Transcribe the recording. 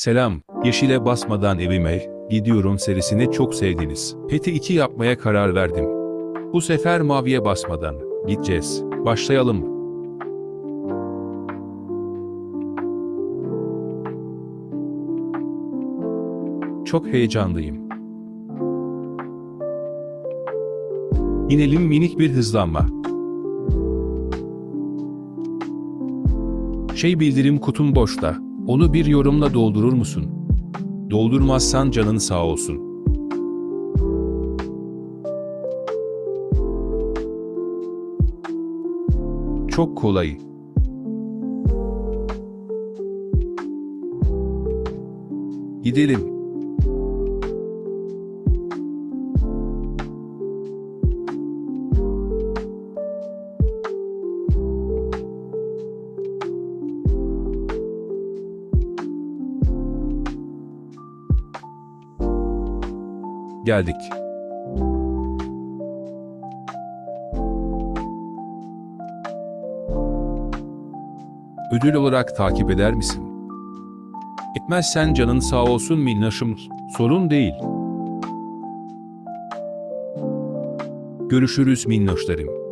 Selam, Yeşile Basmadan Evime, Gidiyorum serisini çok sevdiniz. Peti 2 yapmaya karar verdim. Bu sefer maviye basmadan gideceğiz. Başlayalım. Çok heyecanlıyım. İnelim minik bir hızlanma. Şey bildirim kutum boşta. Onu bir yorumla doldurur musun? Doldurmazsan canın sağ olsun. Çok kolay. Gidelim. Geldik. Ödül olarak takip eder misin? Etmezsen canın sağ olsun minnaşım. Sorun değil. Görüşürüz minnoşlarım.